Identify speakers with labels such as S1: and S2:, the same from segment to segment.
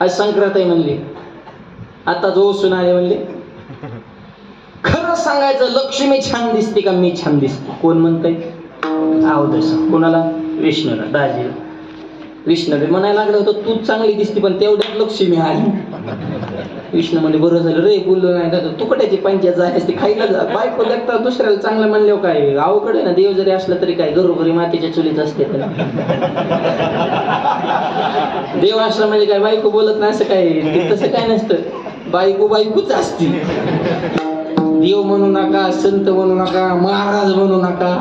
S1: आज संक्रांत आहे म्हणली. आता जो सुनाले म्हणले. खरं सांगायचं लक्ष्मी छान दिसते का? मी छान दिसते. कोण म्हणतंय? अवदस कोणाला? विष्णूला. दाजीला. विष्णूला. म्हणायला लागलं होतं तू चांगली दिसते पण तेवढ्यात लक्ष्मी आली. विष्णू म्हणजे बरं झालं रे बोललो नाही तर तुकड्याची पंचायत जाय असते खायला जा. बायको देखता दुसऱ्याला चांगलं म्हणल्यावर काय? अवघड आहे ना देव जरी असला तरी काय? घरोघरी मातीच्या चुलीच असते. देव असला म्हणजे काय? बायको बोलत नाही असं काय? ते तसं काय नसतं. बायको बायकोच असती. देव म्हणू नका संत म्हणू नका महाराज म्हणू नका.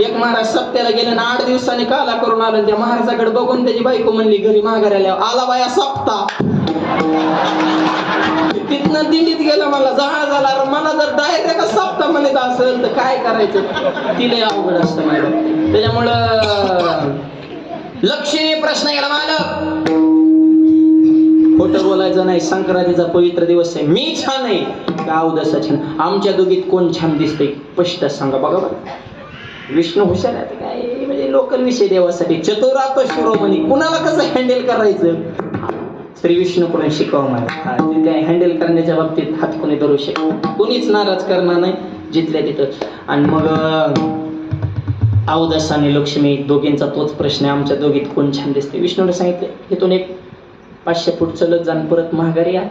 S1: एक महाराज सप्त्याला गेले ना आठ दिवसांनी काला करून आला त्या महाराजाकडे बघून त्याची बायको म्हणली घरी माघाऱ्याला आला बाया सप्ता. तिथनं दिंडीत गेला मला जाळ झाला मला जर डायरेक्ट सप्ता म्हणत असेल तर काय करायचं? तिला अवघड असतं मॅडम त्याच्यामुळं लक्ष प्रश्न गेला मालक. खोटं बोलायचं नाही. संक्रांतीचा पवित्र दिवस आहे. मी छान आहे. का उदसा छान. आमच्या दोघीत कोण छान दिसते स्पष्ट सांगा बघा बरं. विष्णू हुशार आहे. काय? म्हणजे लोकल विषय देवासाठी. चतुरात शिरोमणी. कुणाला कसं हँडल करायचं? श्री विष्णूकडून शिकावं मला तिथे हँडल करण्याच्या बाबतीत हात कोणी धरू शकत कोणीच नाराज करणार नाही जिथल्या तिथं. आणि मग अवदस आणि लक्ष्मी दोघींचा तोच प्रश्न आहे. आमच्या दोघीत कोण छान दिसते विष्णूने सांगितलं इथून एक पाचशे फूट चलत जाण परत महागारी या.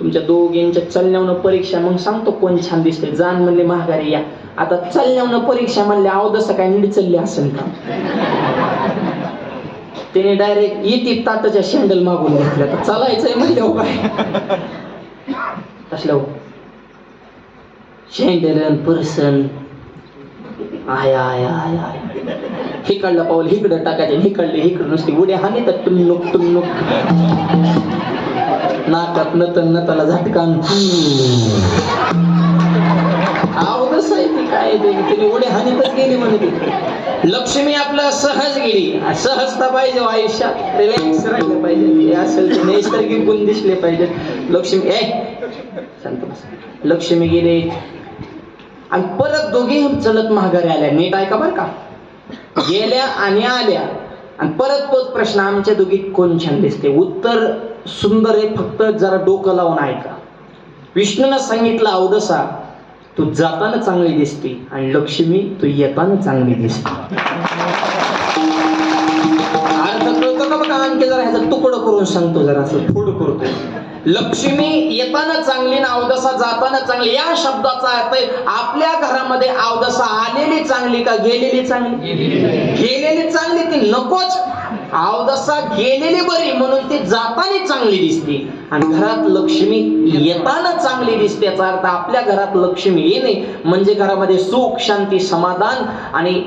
S1: तुमच्या दोघींच्या चलण्यावनं परीक्षा मग सांगतो कोण छान दिसते जाण म्हणले महागारी या. आता चलण्यावनं परीक्षा म्हणले अवदस काय नीट चालली असेल का? त्याने डायरेक्ट येते ताटाच्या शँडल मागून घेतल्या. तर चालायचंय म्हणजे हो काय शँडल पर्सन. आय आय आय आय. हिकडलं पाऊल हिकडं टाकायचं हिकडले हिकडं. नुसती उड्या हानी तर टुन्नुक टुन्नुक. नाकात नतन नताला झटकान. काय ते? उड्या हानीतच गेली म्हणे लक्ष्मी आपलं सहज गेली. सहजता पाहिजे हो आयुष्यात. रिलॅक्स राहिलं पाहिजे. असेल नैसर्गिक गुण दिसले पाहिजे. लक्ष्मी ए लक्ष्मी गेले. आणि परत दोघे चलत महागारी आल्या. नीट ऐका बरं का. गेल्या आणि आल्या. आणि परत तोच प्रश्न आमच्या दोघीत कोण छान दिसते? उत्तर सुंदर आहे फक्त जरा डोकं लावून ऐका. विष्णूनं सांगितलं अवदसा तू जाताना चांगली दिसते आणि लक्ष्मी तू येताना चांगली दिसते. अर्थ कळतो का बघा आणखी जरा ह्याचं तुकडं करून सांगतो जरा असं. थोडं करतो लक्ष्मी येताना चांगली ना अवदसा जाताना चांगली. या शब्दाचा अर्थ आहे आपल्या घरामध्ये अवदसा आलेली चांगली का गेलेली चांगली? गेलेली चांगली ती नकोच. आवदसा गेलेली बरी म्हणून ती जाताना चांगली दिसते. आणि घरात लक्ष्मी येताना चांगली दिसते याचा अर्थ आपल्या घरात लक्ष्मी येणे म्हणजे घरामध्ये सुख शांती समाधान आणि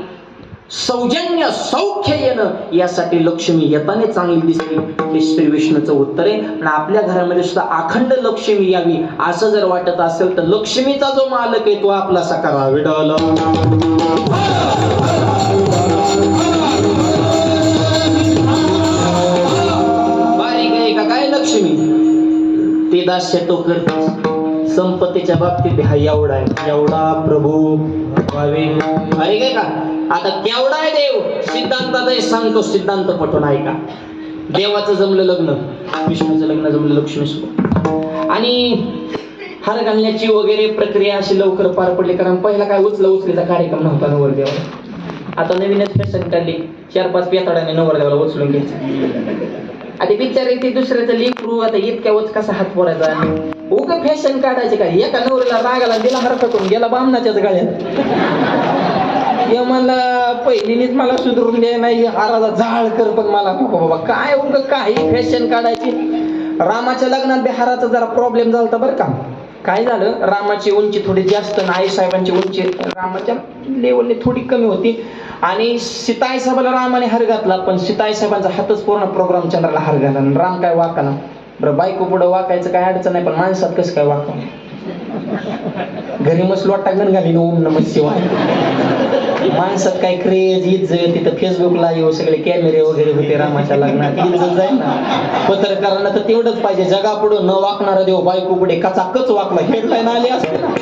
S1: सौजन्य सौख्य येणं यासाठी लक्ष्मी येताना चांगली दिसते. हे श्री विष्णूचं उत्तर आहे. पण आपल्या घरामध्ये सुद्धा अखंड लक्ष्मी यावी असं जर वाटत असेल तर लक्ष्मीचा जो मालक आहे तो आपला सकारा विडवला दास्य तो संपत्तीच्या बाबतीत हा एवढा आहे. एवढा प्रभू अरे काय का? आता केवढा आहे देव? सिद्धांतात आहे सांगतो सिद्धांत पटून आहे का? देवाचं जमलं लग्न विष्णूचं लग्न जमलं लक्ष्मीसोबत आणि हार घालण्याची वगैरे प्रक्रिया अशी लवकर पार पडली कारण पहिला काय उचला उचलीचा कार्यक्रम नव्हता नवरदेवाला. आता नवीनच फॅशन काढली. चार पाच पेताड्याने नवरदेवाला उचलून घ्यायचं. आणि बिचारे ते दुसऱ्याचं लेकरू आता इतक्या वच कसा हात पोरायचा उग फॅशन काढायचे काय? एका नवरीला रागाला दिला हरकतून गेला बामणाच्याच गळ्यात. हे मला पहिलीनीच मला सुधरून दे नाही हाराला जाळ कर पण मला नको बाबा. काय उग काही फॅशन काढायची? रामाच्या लग्नात बिहाराचा जरा प्रॉब्लेम झाला बरं का? काय झालं? रामाची उंची थोडी जास्त आणि आई साहेबांची उंची रामाच्या लेवलने थोडी कमी होती. आणि सीताई साहेबाला रामाने हर घातला पण सीताई साहेबांचा हातच पूर्ण प्रोग्राम चंद्राला हार घातला. आणि राम काय वाकाना बरं बायको पुढं वाकायचं काय अडचण नाही पण माणसात कसं काय वाका घरी मस्त लोटा गण घाली ओम नम शिवाय. माणसात काय क्रेज इज्जत तिथं फेसबुकला येऊ सगळे कॅमेरे वगैरे होते रामाच्या लग्नात. इज्जत जाईल ना. पत्रकारांना तर तेवढंच पाहिजे. जगापुढं न वाकणारा देव बायको पुढे कचाकच वाकला. हेडलाईन आली असते ना.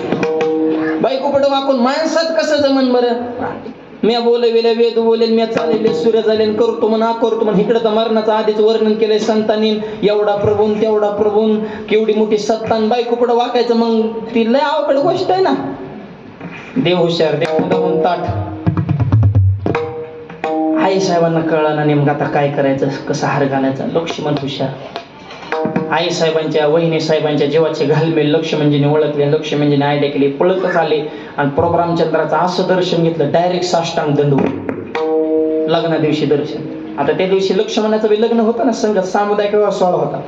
S1: बायको पुढे वाकून माणसात कसं जमन बरं? मी बोलविले वेद बोलेल मी चालेले सूर्य चालेल करतो हा करतो म्हण. इकडे तर मरणाचं आधीच वर्णन केलंय संतांनी एवढा प्रभून तेवढा प्रभून. केवढी मोठी सत्तान बायको पुढे वाकायचं. मग ती लय अवघड गोष्ट आहे ना. देव हुशार देव उदाहून ताट आई साहेबांना कळलं ना नेमकं आता काय करायचं कसं हार घालायचा? लक्ष्मण हुशार. आई साहेबांच्या वहिनी साहेबांच्या जीवाचे घालमेल. लक्ष्मणजीने ओळखले लक्ष्मणजीने आयडिया केली पळतच आले. आणि प्रोग्रामचंद्राचं असं दर्शन घेतलं डायरेक्ट साष्टांग दंडू लग्ना दिवशी दर्शन. आता त्या दिवशी लक्ष्मणाचं लग्न होतं ना संगत सामुदायिक सोहळा होता.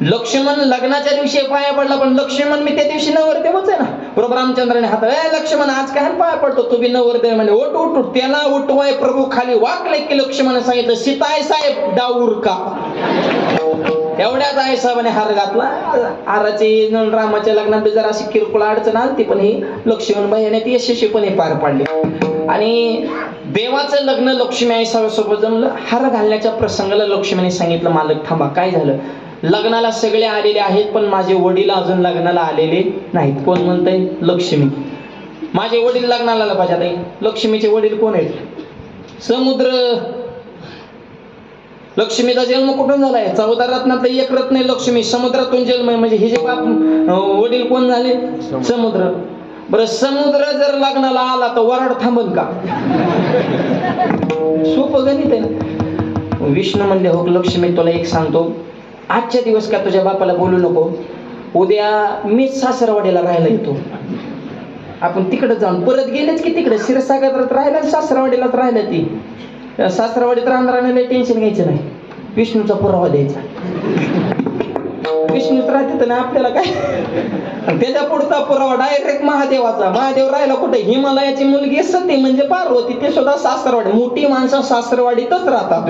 S1: लक्ष्मण लग्नाच्या दिवशी पाया पडला पण लक्ष्मण मी त्या दिवशी नवरदेवच आहे ना. प्रभू रामचंद्राने हात ए लक्ष्मण आज काय पाया पडतो? तू बी नवरदेव म्हणजे ओट उठ उठ. त्याला उठवाय प्रभू खाली वाकले की लक्ष्मण सांगितलं सीताय साहेब डाऊर का? एवढ्याच आई साहेबाने हार घातला. हाराची रामाच्या लग्नात बी जरा अशी किरकोळ अडचण आलती पण ही लक्ष्मणबाई याने ती यशस्वीपणे पार पाडली. आणि देवाचं लग्न लक्ष्मी आई साहेबासोबत जमलं. हार घालण्याच्या प्रसंगाला लक्ष्मीने सांगितलं मालक थांबा काय झालं? लग्नाला सगळे आलेले आहेत पण माझे वडील अजून लग्नाला आलेले नाहीत. कोण म्हणतंय? लक्ष्मी. माझे वडील लग्नाला पाहिजे लक्ष्मीचे वडील कोण आहेत? समुद्र. लक्ष्मीचा जन्म कुठून झालाय? चौदा रत्नातलं एक रत्न आहे लक्ष्मी. समुद्रातून जन्म आहे. म्हणजे हे जे बाप वडील कोण झाले? समुद्र. बरं समुद्र जर लग्नाला आला तर वराड थांबल का? सोपं गणित आहे ना? विष्णू म्हणले हो लक्ष्मी तुला एक सांगतो. आजच्या दिवस का तुझ्या बापाला बोलू नको? उद्या मीच सासरवाडीला राहायला येतो. आपण तिकडे जाऊन परत गेलेच की तिकडे क्षीरसागरात राहिला सासरवाडीलाच राहिलं ती. सासरवाडीत राहणार टेन्शन घ्यायचं नाही. विष्णूचा पुरावा द्यायचा. विष्णूच राहते ना आपल्याला काय? त्याच्या पुढचा पुरावा डायरेक्ट महादेवाचा. महादेव राहिला कुठे? हिमालयाची मुलगी सती म्हणजे पार्वती. ते सुद्धा सासरवाडी. मोठी माणसं सासरवाडीतच राहतात.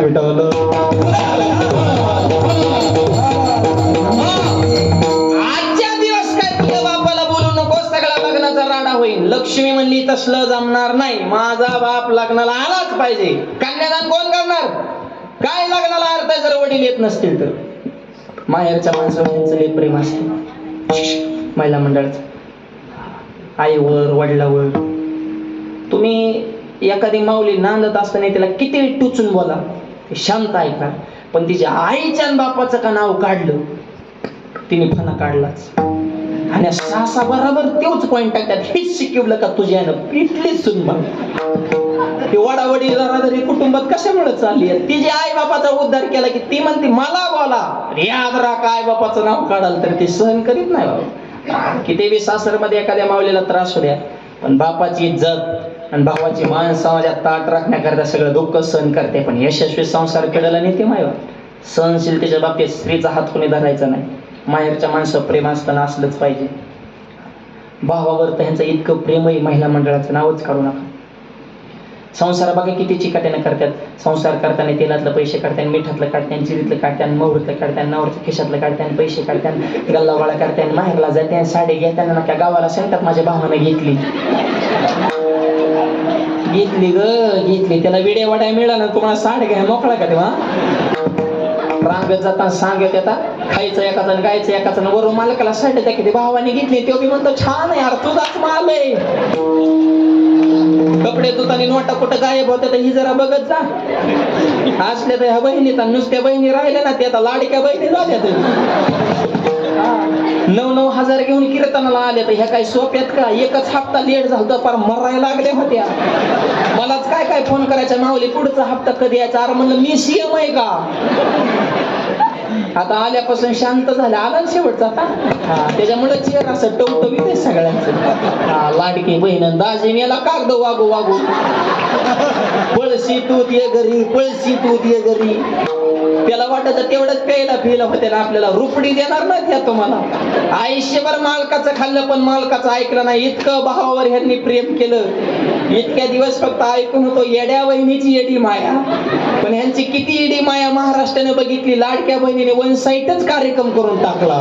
S1: आजच्या दिवस काय तुझ्या बापाला बोलू नको सगळा लग्नाचा राडा होईल लक्ष्मी म्हणली तसलं जमणार नाही. माझा बाप लग्नाला आलाच पाहिजे. कन्यादान कोण करणार? काय लग्नाला अर्थ जर वडील येत नसतील तर? माहेरच्या माणसाचं लय प्रेम असते महिला मंडळाचं. आईवर वडिलावर. तुम्ही एखादी माऊली नांदत असताना तिला किती टुचून बोला. शांत ऐका. पण तिच्या आईच्या आणि बापाचं का नाव काढलं? तिने फणा काढलाच. आणि सासा बरोबर तेच पॉइंट टाकतात. हेच शिकवलं का तुझ्यानं? पिटलीच सुनबा ती वडावडी जरादरी कुटुंबात कशामुळे चालली आहे? तिची आई बापाचा उद्धार केला की ती म्हणते मला बोला. याद राखा आई बापाचं नाव काढाल तर ती सहन करीत नाही. बाबा किती बी सासरमध्ये एखाद्या माऊलीला त्रास होऊ द्या पण बापाची इज्जत आणि भावाची मान समाजात ताट राखण्याकरता सगळं दुःख सहन करते पण यशस्वी संसार केलेला नेते माय सहनशीलतेच्या बाबतीत स्त्रीचा हात कोणी धरायचा नाही. माहेरच्या माणसं प्रेम असताना असलंच पाहिजे. भावावर तर इतकं प्रेमही महिला मंडळाचं नावच काढू नका. संसार बघा किती चिकाट्यानं करतात? संसार करताना तेलातलं पैसे काढतात मिठातलं काढतात चिरीतलं काढतात मोहरीतलं काढतात नवरच्या खिशातलं काढतात पैसे काढतात गल्ला गोळा करतात माहेरला जाते साडी घेताना त्या गावाला सांगतात माझ्या भावानं घेतली. घेतली ग घेतली. त्याला विड्या वाड्या मिळाला तुम्हाला साडी घ्या मोकळा का तेव्हा? रांगत जाताना सांगत आता खायचं एकाचं गायचं एकाचं वरून मालकाला साडी त्या किती भावाने घेतली तो बी म्हणतो छान आहे यार तुझाच माल आहे. कपडे धुतानी नोटा कुठं गायब होत्या ही जरा बघत जा. असल्या तर ह्या बहिणी तर नुसत्या बहिणी राहिल्या ना त्या लाडक्या बहिणी झाल्या नऊ नऊ हजार घेऊन कीर्तनाला आले तर ह्या काही सोप्यात का? एकच हप्ता लेट झाला फार मरायला लागल्या होत्या. मलाच काय काय फोन करायच्या माऊली पुढचा हप्ता कधी यायचा? अरे म्हणलं मी सीएम आहे का? आता आल्यापासून शांत झालं. आला शेवटचा आता. त्याच्यामुळे चेअर असं टवटवीत आहे सगळ्यांचं. हा लाडकी बहीण दाजी याला कागद वागू वागू. पळशी तू ये घरी पळशी तू ये घरी. त्याला वाटायचं तेवढंच प्यायला पियला होते ना आपल्याला रुपडी देणार नाही त्या तुम्हाला. आयुष्यभर मालकाचं खाल्लं पण मालकाचं ऐकलं नाही. इतकं भावावर ह्यांनी प्रेम केलं. इतक्या दिवस फक्त ऐकून होतो येड्या वहिनीची येडी माया. पण ह्यांची किती इडी माया महाराष्ट्राने बघितली? लाडक्या बहिणीने वन साईटच कार्यक्रम करून टाकला.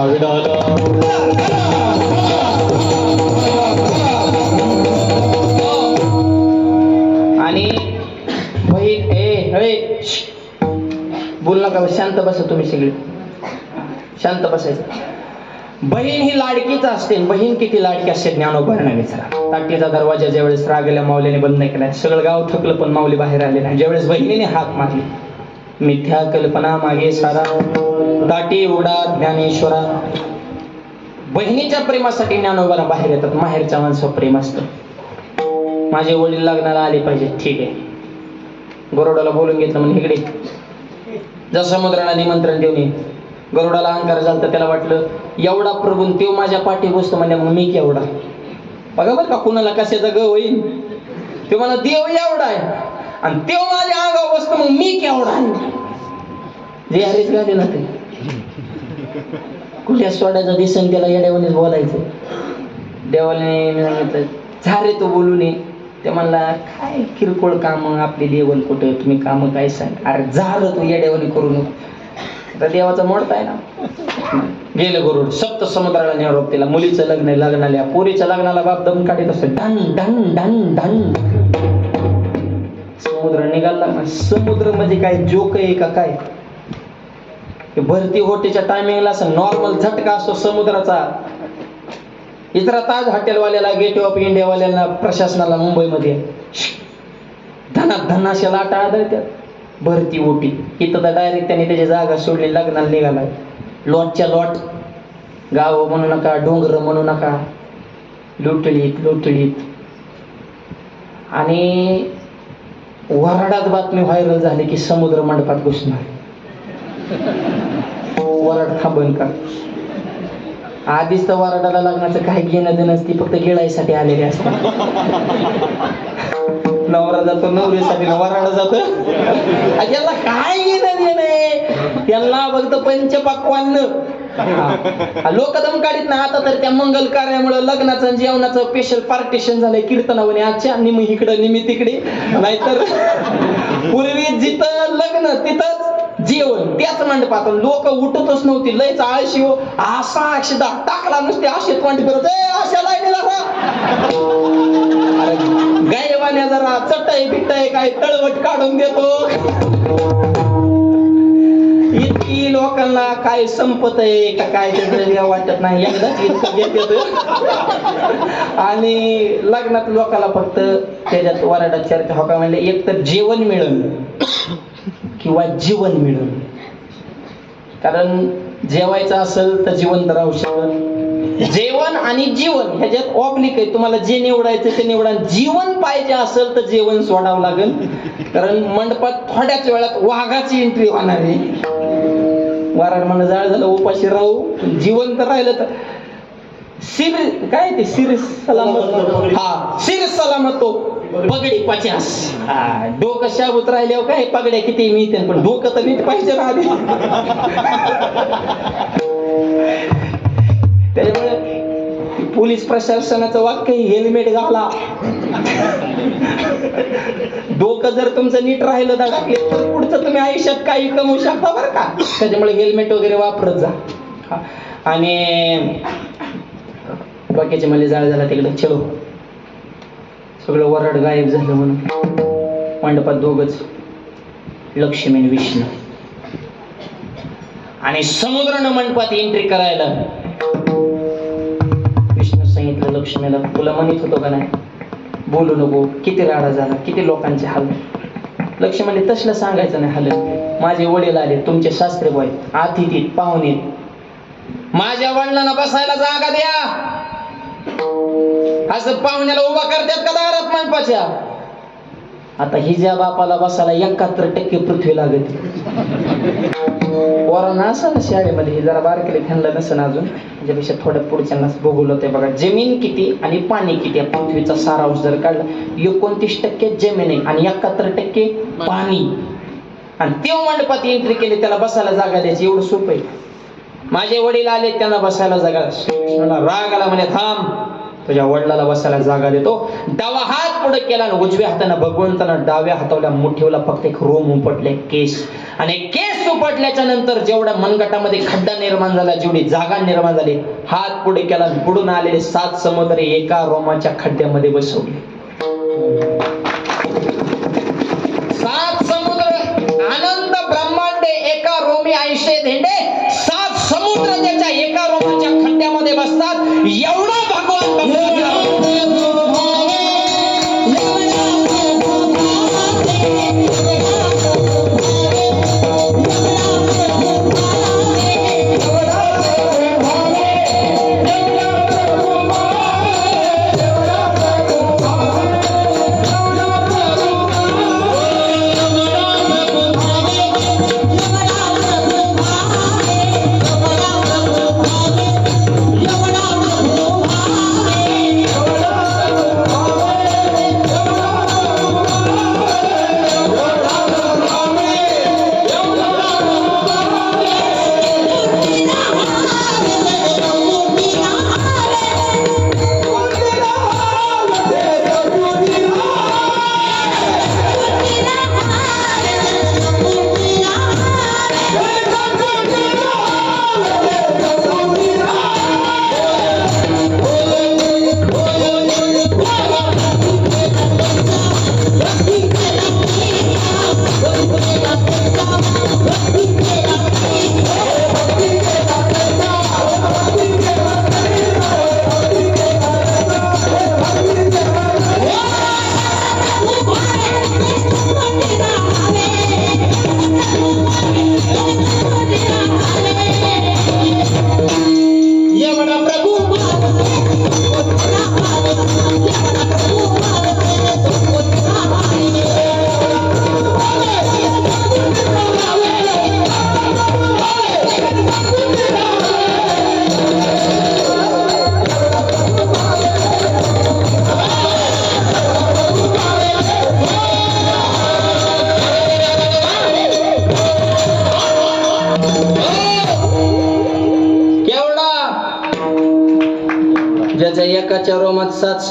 S1: आणि बहीण ए हे बोल नका शांत बसा तुम्ही सगळे. शांत बसायचं. बहीण ही लाडकीच असते बहीण किती लाडकी असते ज्ञानोबांना विचारा ताटीचा दरवाजा ज्यावेळेस रागेल्या माऊलीने बंद केला सगळं गाव थकलं पण माऊली बाहेर आले नाही. ज्यावेळेस बहिणीने हाक मारली मिथ्या कल्पना मागे सारा. दाटी उडा ज्ञानेश्वरा. बहिणीच्या प्रेमासाठी ज्ञानोबाला बाहेर येतात. माहेरच्या माणसावर प्रेम असतं. माझे वडील लग्नाला आले पाहिजे. ठीक आहे. गरोडाला बोलून घेतलं म्हणजे इकडे जसं समुद्राला निमंत्रण देऊन ये. गरुडाला अहंकार झाला तर त्याला वाटलं एवढा प्रभून तेव माझ्या पाठी बसतो म्हणजे मग मी केवढा? बघा बरं का कुणाला कशाचा ग होईल ते मला देव एवढा आहे. आणि तेव माझ्या अंगावर बसतो मग मी केवढा आहे? जे हरीच गाडी ना ते. कुठल्या सोडायचं दिसन त्याला येड्यावणीच बोलायचं. देवाने मी सांगितलं झारे तो बोलून ये. ते म्हणला काय किरकोळ काम आपली देवन कुठं? तुम्ही काम काय सांग? अरे झालं तू येड्यावणी करू नको. तर देवाचा मोडता आहे ना. गेलं गरुड सप्त समुद्राला निरोप तिला. मुलीचं लग्न लग्नाला. पोरीच्या लग्नाला बाप दम काढीत असतो. डन डन डन डन. समुद्र निघाला. समुद्र म्हणजे काय? जोक आहे का काय? भरती होटेच्या टायमिंगला असं नॉर्मल झटका असतो समुद्राचा. इतर ताज हॉटेलवाल्याला गेट ऑफ इंडियावाल्याला प्रशासनाला मुंबईमध्ये. धनात धनाशा लाटा आदळत्यात भरती ओटी इथं तर डायरेक्ट त्याने त्याची जागा सोडली लग्नाला निघाला लॉटच्या लॉट गाव म्हणू नका डोंगर म्हणू नका. लुटळीत लुटळीत आणि वराडात बातमी व्हायरल झाली की समुद्र मंडपात घुसणार. वराड थांबन का? आधीच तर वराडाला लग्नाचं काही घेणं देणं ती फक्त गिळायसाठी आलेली असतात. नवरा जातो नवरीसाठी नवराडा जातो. याला काय घेणं देणं. त्यांना फक्त पंचपक्वान लोक दमकाडीत ना आता तर त्या मंगल कार्यामुळे लग्नाचं जेवणाचं स्पेशल पार्टिशन झालंय. कीर्तनावने आजच्या निम इकडं निमी तिकडे. नाहीतर पूर्वी जिथं लग्न तिथंच जेवण. त्याच मांडपात. लोक उठतच नव्हती. लयच आळशी हो. असा अक्षदा टाकला नुसते असे तोंड करत अशा लाईने जरा चटई बिटई काय तळवट काढून देतो. इतकी लोकांना काय संपत आहे का काय त्याचं वाटत नाही. एकदा इतकं घेत आणि लग्नात लोकांना फक्त त्याच्यात वराडा चर्चा हो का म्हणले एक तर जेवण मिळेल किंवा जीवन मिळेल कारण जेवायचं असेल तर जिवंत राहू शकत. जेवण आणि जीवन ह्याच्यात ऑब्लिक आहे तुम्हाला जे निवडायचं ते निवडा. जीवन पाहिजे असेल तर जेवण सोडावं लागेल. कारण मंडपात थोड्याच वेळात वाघाची एंट्री होणार आहे. वाराड म्हणा जाळ झालं उपाशी राहू. जीवन तर राहिलं तर. सिर काय ते? सिर सलामत. हा सिर सलामतो. पगडी पचास. डोकं शाबूत राहिल्यावर काय? पगड्या किती मिळते पण डोकं तर नीट पाहिजे ना त्याच्यामुळे पोलीस प्रशासनाचं वाक्य हेल्मेट घाला. डोकं जर तुमचं नीट राहिलं धडकले तर पुढचं तुम्ही आयुष्यात काही कमवू शकता बरं का. त्याच्यामुळे हेल्मेट वगैरे वापरत जा. आणि बाकीचे मला जाळ झाला तिकडे. चलो. सगळं वरड गायब झालं म्हणून. मंडपात दोघच. लक्ष्मी आणि विष्णू. आणि समुद्रानं मंडपात एंट्री करायला लक्ष्मीला तुला म्हणत होतो का नाही? बोलू नको किती राडा झाला किती लोकांचे हाल. लक्ष्मीने तसलं सांगायचं नाही हाल माझे वडील आले तुमचे सासरे बॉय अतिथी पाहुणे माझ्या वडिलांना बसायला जागा द्या. असं पाहुण्याला उभा करतात का दारात मंडपाच्या? आता हिज्या बापाला बसायला एकाहत्तर टक्के पृथ्वी लागत. पोरांना असं ना शाळेमध्ये हे जरा बारकेले खेळलं नसेल अजून. म्हणजे ज्यापेक्षा थोड्या पुढच्यांनाच बघवलं ते बघा. जमीन किती आणि पाणी किती? या पृथ्वीचा सारांश जर काढला एकोणतीस टक्के जमीन आहे आणि एकाहत्तर टक्के पाणी. आणि तेव्हा मंडपात एंट्री केली त्याला बसायला जागा द्यायची. एवढं सोपं आहे. माझे वडील आले त्यांना बसायला जागा. राग आला म्हणे थांब तुझ्या वडिलाला बसायला जागा देतो. डावा हात पुढे केला आणि उजव्या हाताने भगवंतानं डाव्या हातावल्या मुठेवला फक्त एक रोम उपटले केस आणि केस उपटल्याच्या नंतर जेवढ्या मनगटामध्ये खड्डा निर्माण झाला जेवढी जागा निर्माण झाली हात पुढे केला पुढून आलेले सात समुद्र एका रोमाच्या खड्ड्यामध्ये बसवले. सात समुद्र आनंद ब्रह्मांडे एका रोमी आयुष्य धेंडे सात समुद्र त्याच्या एका रोमाच्या खड्ड्यामध्ये बसतात. एवढा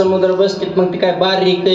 S1: समुद्र बसतील मग ती काय बारीक आहे?